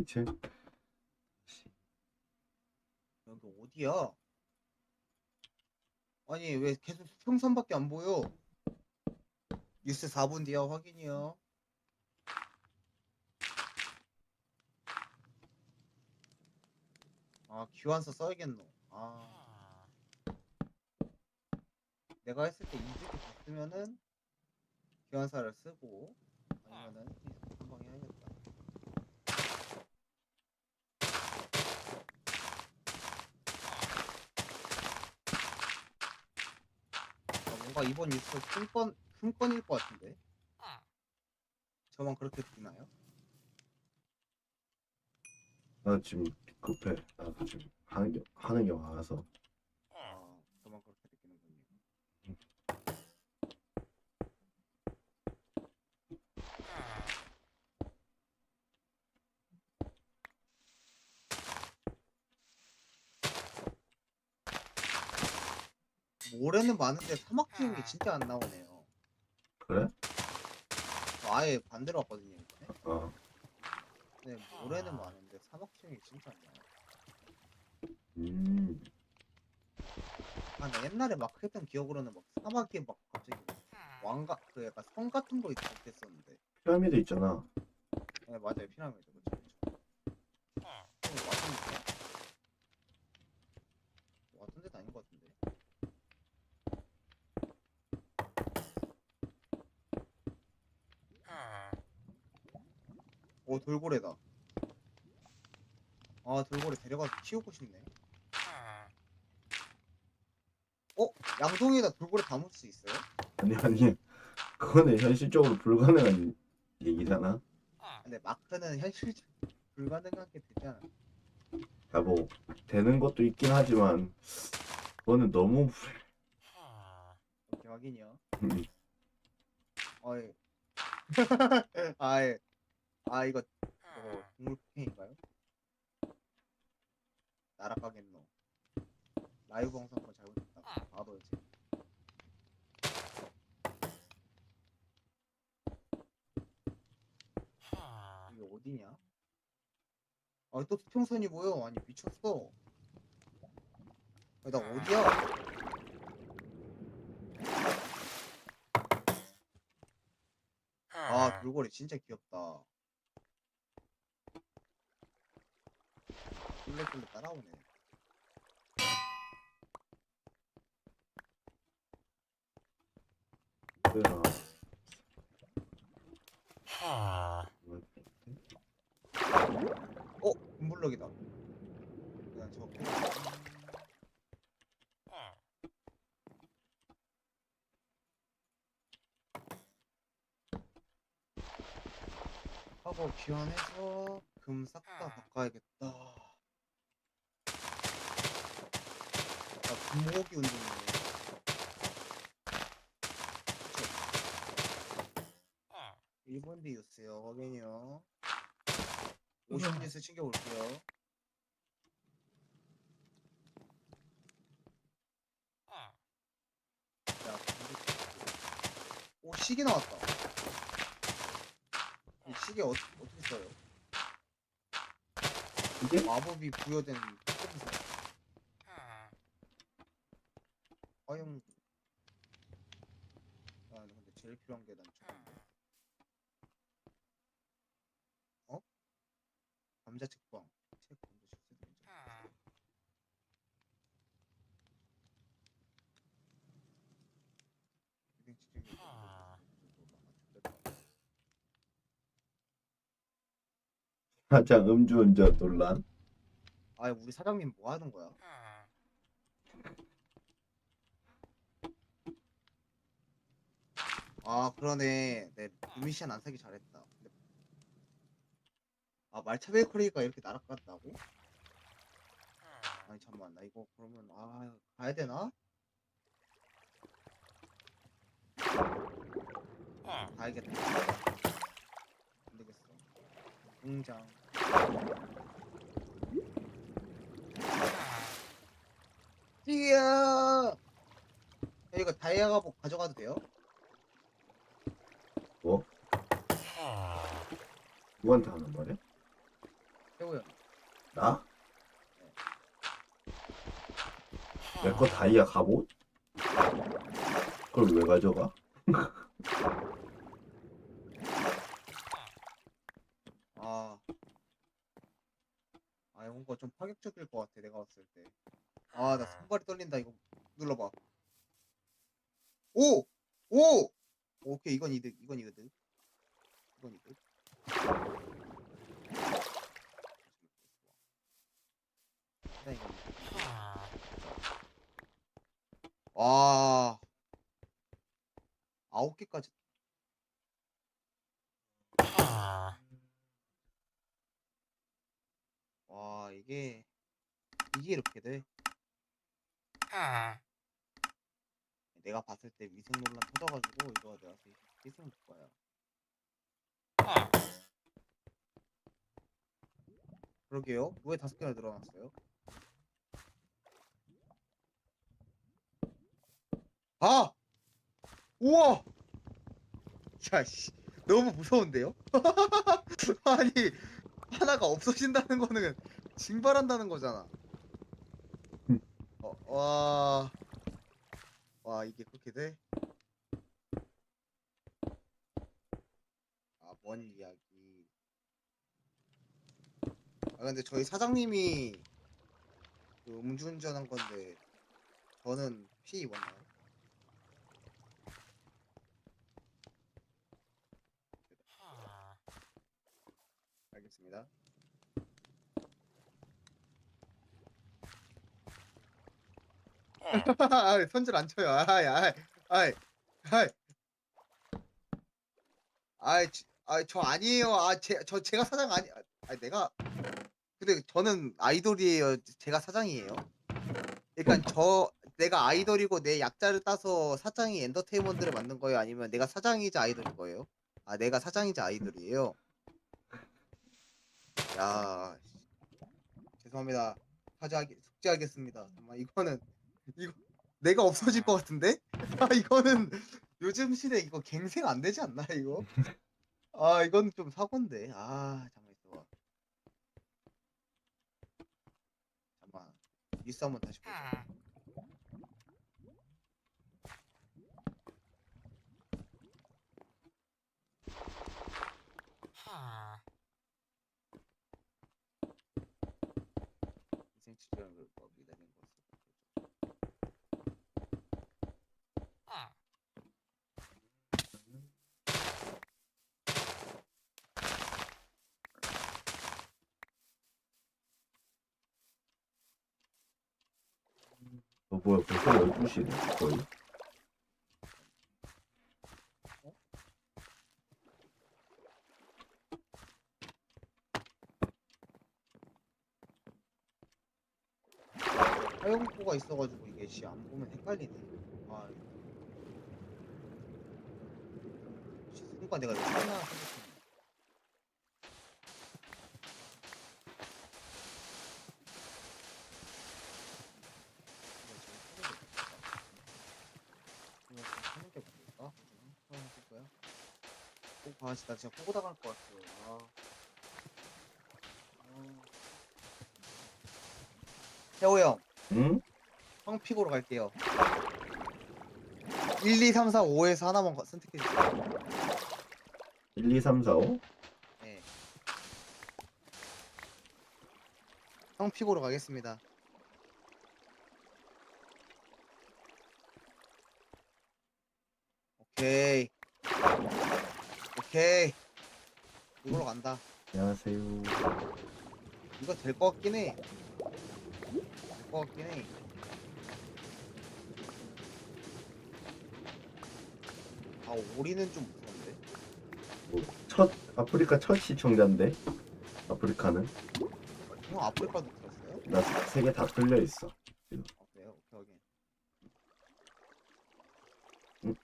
이제 여기 어디야? 아니 왜 계속 수평선밖에 안 보여? 뉴스 4분 뒤야 확인이요. 아 귀환서 써야겠노. 아 내가 했을 때 이직이 됐으면은 귀환사를 쓰고 아니면은 한 방에 해야겠다. 아, 뭔가 이번 뉴스 큰 건, 큰 건일 것 같은데? 저만 그렇게 듣나요? 나 지금 급해. 나도 지금 하는 게 하는 게 많아서. 아, 저만 그렇게 느끼는군요. 모래는 많은데 사막 지은 게 진짜 안 나오네요. 그래? 아예 반대로 왔거든요, 이번에. 어. 네, 모래는 많은데 사막 지은 게 진짜 안 나와요. 음. 아, 나 옛날에 막 했던 기억으로는 막 사막에 막 갑자기 왕가 그 약간 성 같은 거 있었는데. 피라미드 있잖아. 네, 맞아요. 피라미드. 그쵸, 그쵸. 어, 왔던데? 왔던 데도 아닌 것 같은데. 오, 돌고래다. 아, 돌고래 데려가서 키우고 싶네. 어? 양동이에다 돌고래 담을 수 있어요? 아니 아니. 그거는 현실적으로 불가능한 얘기잖아. 근데 마크는 현실 불가능한 게 되잖아. 야 뭐 되는 것도 있긴 하지만 그거는 너무 오케이, 확인이요. 음. 어이. 아이. 아, 이거, 저거, 동물 폭행인가요? 날아가겠노. 라이브 방송 거 잘못했 이제. 이게 어디냐? 아, 또 수평선이 보여. 아니, 미쳤어. 아니, 나 어디야? 아, 돌고래 진짜 귀엽다. 꿀레꿀레 따라오네. 그래서 어, 금블럭이다. 그냥 저 캐- 하고 귀환해서 금 싹 다 바꿔야겠다. 아, 금모기 운동이네. 그쵸? 1번 뒤 뉴스요. 확인이요. 50 뉴스 챙겨볼게요. 야, 근데- 오, 시계 나왔다. 이 시계 어, 어떻게 써요? 이게 마법이 부여된. 화용. 아, 근데 제일 필요한 게난 저건데. 어? 감자 책방. 책 먼저 실수도 괜찮아. 비딩 치즈게 사장 음주운전 논란. 아, 우리 사장님 뭐 하는 거야? 아, 그러네. 내 미션 안 사기 잘했다. 아, 말차 베이커리가 이렇게 날아갔다고? 아니, 잠깐만. 나 이거 그러면 아, 가야 되나? 가야겠다. 안 되겠어. 공장. 피야. 이거 다이아가 뭐 가져가도 돼요? 뭐? 누구한테 하는 말이야? 형. 나? 내 거 다이아 갑옷? 그걸 왜 가져가? 아. 아, 이거 좀 파격적일 봤을 때. 아, 나 손발이 떨린다, 이거. 눌러봐. 오! 오! 오케이, 이건 이득, 이건 이득. 이건 이득. 일단 이건 이득. 와. 아홉 개까지. 와, 이게, 이게 이렇게 돼. 내가 봤을 때 위생 논란 터져가지고 이거 내가 희생 줄 거야. 그러게요. 왜 다섯 개나 늘어났어요? 아! 우와! 야, 씨. 너무 무서운데요? 아니, 하나가 없어진다는 거는 징발한다는 거잖아. 음. 어, 와. 와, 이게 그렇게 돼? 아, 뭔 이야기. 아, 근데 저희 사장님이 그 음주운전한 건데, 저는 피 입었나요? 알겠습니다. 아, 손질 안 쳐요. 아이, 아이, 아이, 아이. 아이, 지- 아이, 저 아니에요. 아, 제, 저 제가 사장 아니, 아, 아니, 내가. 근데 저는 아이돌이에요. 제가 사장이에요. 그러니까 저 내가 아이돌이고 내 약자를 따서 사장이 엔터테인먼트를 만든 거예요. 아니면 내가 사장이자 아이돌인 거예요? 아, 내가 사장이자 아이돌이에요. 야, 씨. 죄송합니다. 사죄하기 숙제하겠습니다. 정말 이거는 이거 내가 없어질 것 같은데? 아 이거는 요즘 시대 이거 갱생 안 되지 않나 이거? 아 이건 좀 사고인데. 아 잠깐 있어봐. 잠깐 뉴스 한번 다시 보자. 인생 치료를 법이 내는 것을 너 뭐야 벌써 12시네 거의 사용포가 있어가지고 이게 씨안 보면 헷갈리네. 아. 씨, 순간 내가 이거 하나 생각했네. 이거 지금 하는 게 뭡니까? 지금 처음 해볼 거야? 꼭 아, 진짜 진짜 보고 나갈 것 같아요. 아. 아. 태호 형. 응? 황 픽으로 갈게요. 1, 2, 3, 4, 5에서 하나만 거- 선택해 주세요. 1, 2, 3, 4, 5? 네. 황 픽으로 가겠습니다. 오케이. 오케이. 이걸로 간다. 안녕하세요 이거 될 것 같긴 해. 될 것 같긴 해. 아, 오리는 좀 무서운데? 뭐, 첫 아프리카 첫 시청자인데 아프리카는 형 아프리카도 들었어요? 나 세 개다 뚫려 있어 아, 그래요? 오케이, 오케이.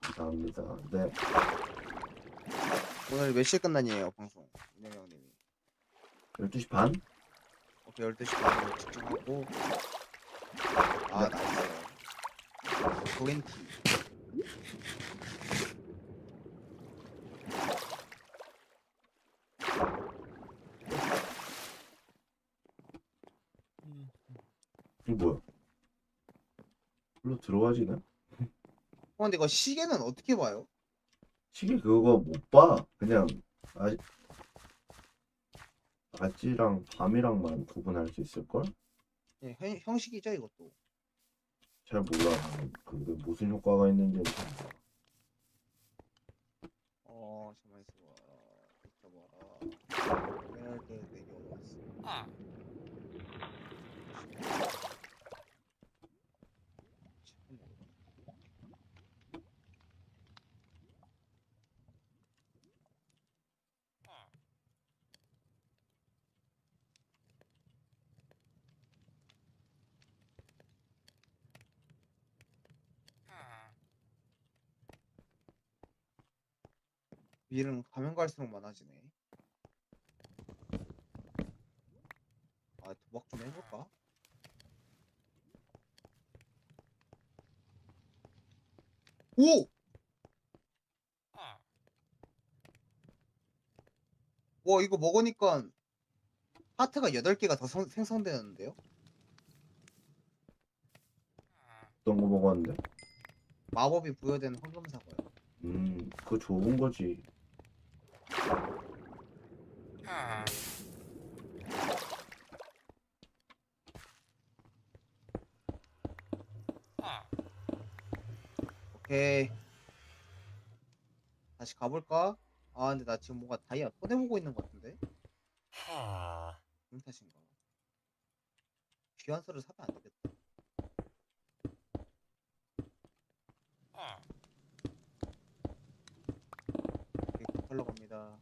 감사합니다 네 오늘 몇 시에 끝나니에요, 방송? 윤영 형님이. 12시 반? 오케이, 12시 반에 집중하고. 아 나이스. 도겐티. 이거 뭐야? 별로 들어가지네? 어, 근데 이거 시계는 어떻게 봐요? 시계 그거 못 봐. 그냥 아 낮이랑 밤이랑만 구분할 수 있을걸? 예, 형, 형식이죠 이것도. 잘 몰라. 그게 무슨 효과가 있는지. 어, 잠깐만 있어봐. 있어봐. 그래도 되게 어려웠어. 일은 가면 갈수록 많아지네. 아, 도박 좀 해볼까? 오! 와, 이거 먹으니까 하트가 8개가 더 성- 생성되는데요? 어떤 거 먹었는데? 마법이 부여되는 황금사과요. 음, 그거 좋은 거지. 오케이. 다시 가볼까? 아, 근데 나 지금 뭔가 다이아 손해보고 있는 것 같은데? 무슨 탓인가? 귀한 소를 사면 안 되겠다. 급하러 갑니다.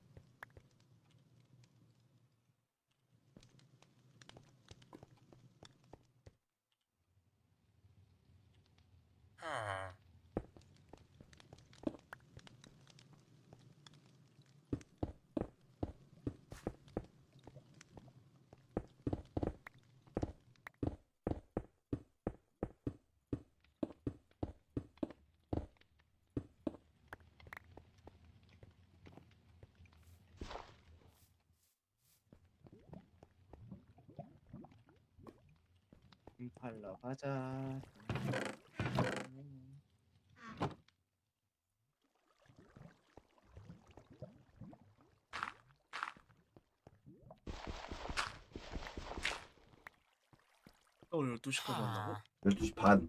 임팔러 가자. 오늘 12시까지 한다고? 12시 반.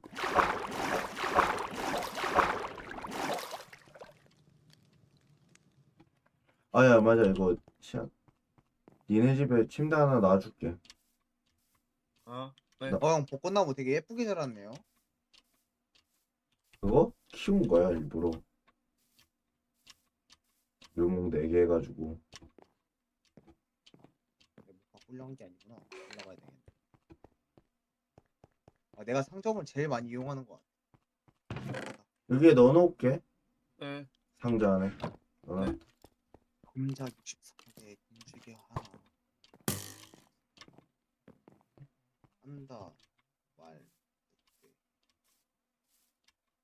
아야 맞아 이거 시안 니네 집에 침대 하나 놔줄게 아, 어, 형 벚꽃나무 되게 예쁘게 자랐네요. 그거 키운 거야 일부러 묘목 4개 해가지고 뭐가 훌륭한 게 아니구나. 올라가야 되겠네. 아, 내가 상점을 제일 많이 이용하는 것 같아. 여기에 넣어놓을게 네. 상자 안에 어, 네. 금작 64개, 금주개 하 나. 한다, 말,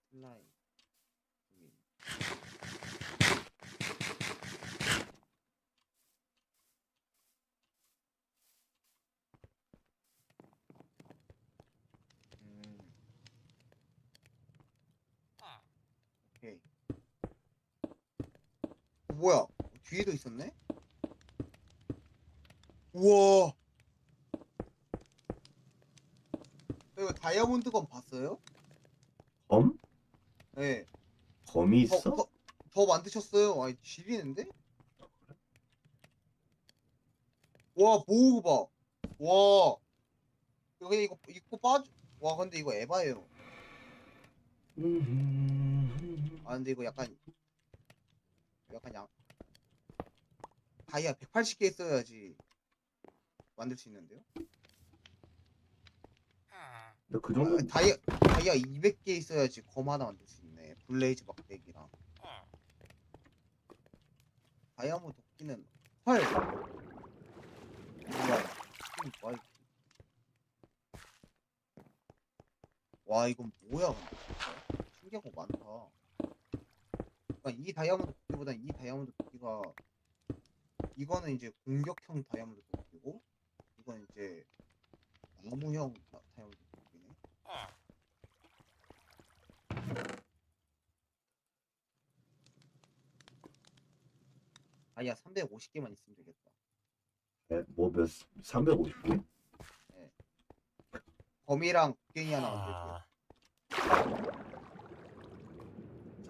슬라임, 구민. 음. 뭐야? 뒤에도 있었네? 우와. 이거 다이아몬드건 봤어요? 검? 네. 검이 더, 있어? 더, 더 만드셨어요. 아니, 지리는데? 와, 보호 봐. 와. 여기 이거, 이거 빠져. 와, 근데 이거 에바예요. 음. 아, 근데 이거 약간, 약간 양, 다이아 180개 있어야지 만들 수 있는데요? 근데 그 정도 아, 다이아, 다이아 200개 있어야지 검 하나 만들 수 있네. 블레이즈 막대기랑. 다이아몬드 도끼는 헐. 뭐야? 와 이건 뭐야 근데 거 많다 그러니까 이 다이아몬드 도끼보다 이 다이아몬드 도끼가 이거는 이제 공격형 다이아몬드 도끼고 이건 이제 나무형 다- 다이아 350개만 있으면 되겠다 네, 뭐몇 350개? 범이랑 곡괭이 하나 만들게요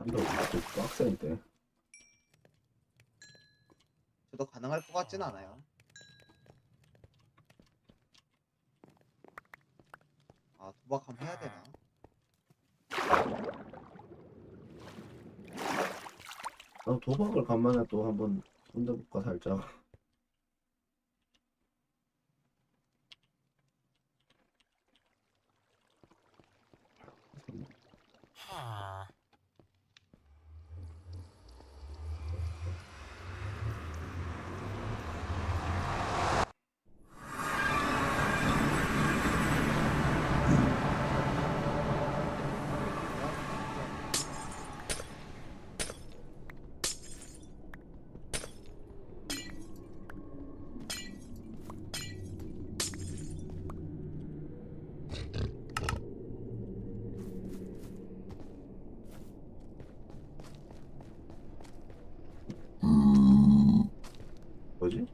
350개 빡센데. 저도 가능할 것 같진 않아요. 아 도박 한번 해야 되나? 나 도박을 간만에 또 한번 손대볼까 살짝. 뭐지?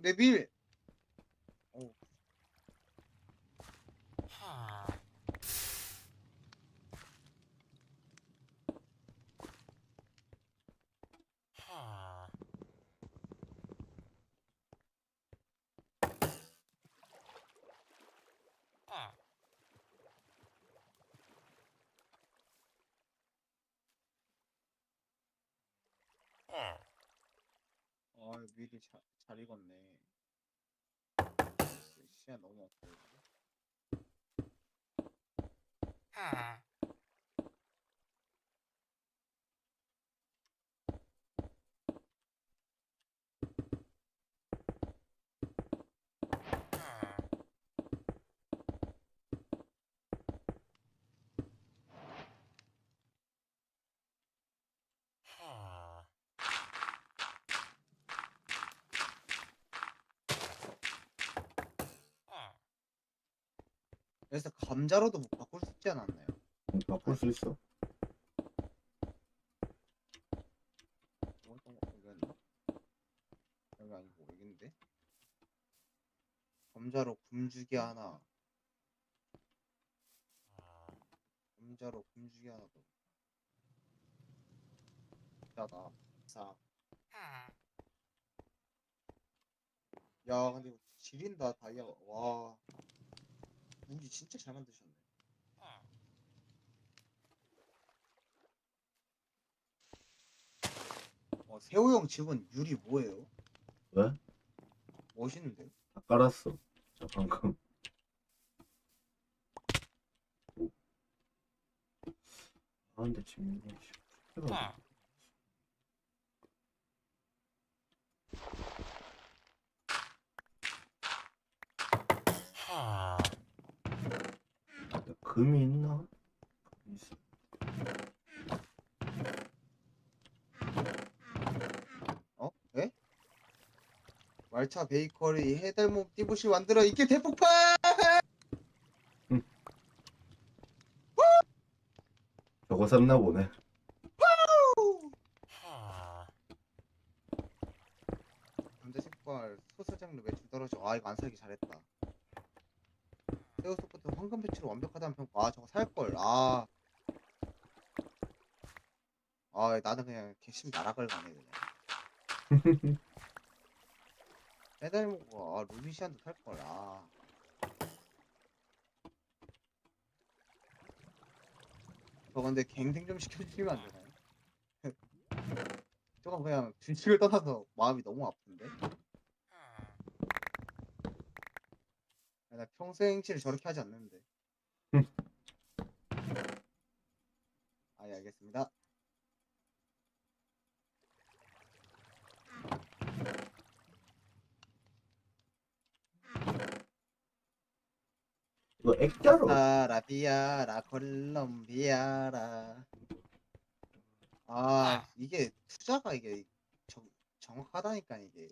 어, 내빌. 어, 아 밀이 잘, 잘 익었네. 시간 너무 없어. 그래서 감자로도 뭐 바꿀 수 있지 않았나요? 바꿀 수 있어. 거? 여기 아니고 여기인데? 감자로 굶주기 하나. 감자로 굶주기 하나 더. 자다. 싹. 야 근데 이거 지린다 다이아가 와 무기 진짜 잘 만드셨네 어, 세호 형 집은 유리 뭐예요? 왜? 멋있는데? 다 깔았어. 자 방금. 오. 아 근데 지금 이거 해가 금이 있나? 있어. 어? 에? 말차 베이커리 해달몸 띠부시 만들어 이게 대폭발! 저거 샀나 보네. 감자 색깔 소스 장르 매출 떨어져. 아 이거 안 살기 잘했다. 새우 소프트 황금 배치로 완벽하다는 평가. 아 저거 살 걸. 아. 아 나는 그냥 개심 나락을 가네 그냥. 해달모가 아 루비시안도 살 걸. 아. 저 근데 갱생 좀 시켜주시면 안 되나요? 저건 그냥 주식을 떠나서 마음이 너무 아픈데. 나 평생 행치를 저렇게 하지 않는데. 아, 예, 알겠습니다. 이거 액자로 라라비아 라 콜롬비아 라. 아, 이게 투자가 이게 정, 정확하다니까 이게.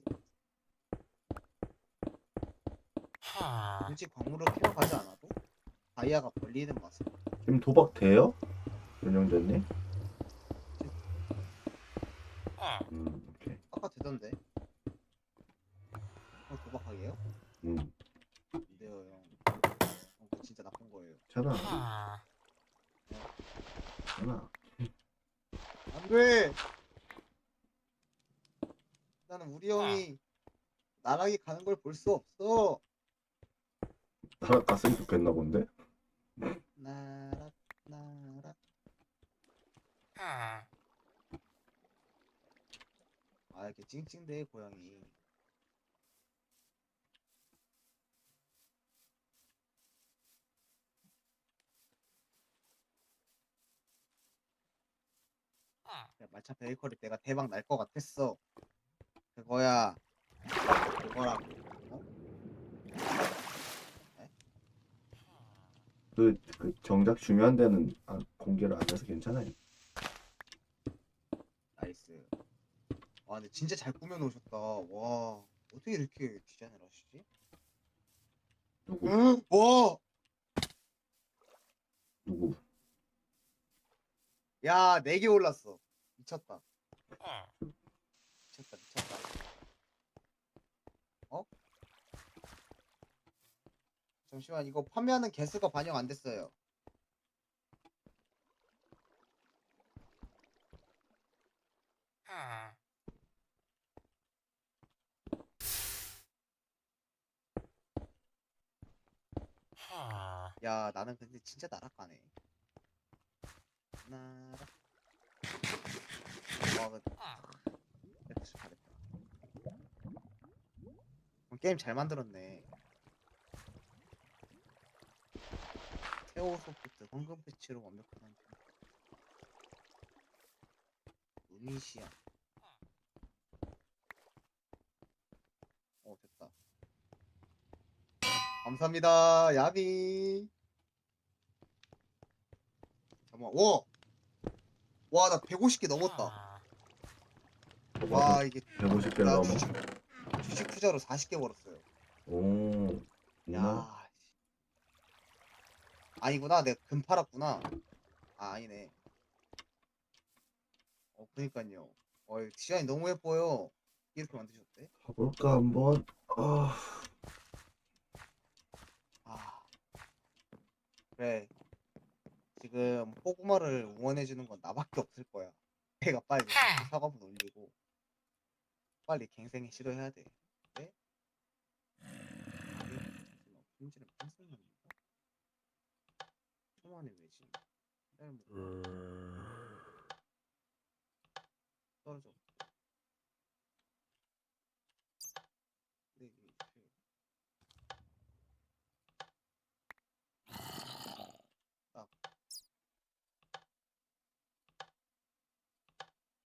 굳이 광물을 캐러 가지 않아도 다이아가 벌리는 맛을. 지금 도박 돼요? 윤영재님? 음, 오케이. 아까 되던데. 어, 도박하게요? 음, 안 돼요, 형. 어, 그거 진짜 나쁜 거예요. 괜찮아. 괜찮아. 안 돼! 나는 우리 형이 나락에 가는 걸 볼 수 없어. 나락 갔으면 좋겠나 본데? 나락, 나락. 아, 이렇게 찡찡대, 고양이. 야, 말차 베이커리 내가 대박 날 것 같았어. 그거야. 그거라고. 어? 그, 그 정작 중요한 데는 아, 공개를 안 해서 괜찮아요. 나이스. 와, 근데 진짜 잘 꾸며놓으셨다. 와, 어떻게 이렇게 디자인을 하시지? 누구? 응? 와! 누구? 야, 4개 올랐어. 미쳤다. 미쳤다, 미쳤다. 어? 잠시만, 이거 판매하는 개수가 반영 안 됐어요. 야, 나는 근데 진짜 나락가네. 나락. 와, 그, 그래도 잘했다. 어, 게임 잘 만들었네. 테오 소프트 황금 패치로 완벽한 루미시아. 어, 됐다. 감사합니다, 야비. 잠깐만, 와! 와, 나 150개 넘었다. 와, 이게 150개를 나 넘어. 주식, 주식 투자로 40개 벌었어요. 오. 야. 아니구나. 내가 금 팔았구나. 아, 아니네. 어, 그니까요. 어, 이 디자인 너무 예뻐요. 이렇게 만드셨대? 가볼까 한번. 아, 아. 그래. 지금 포구마를 응원해주는 건 나밖에 없을 거야. 내가 빨리 사과문 올리고 빨리 갱생에 실어야 돼. 네? 품질은 평생입니 다. 초만의 외진. 뭐.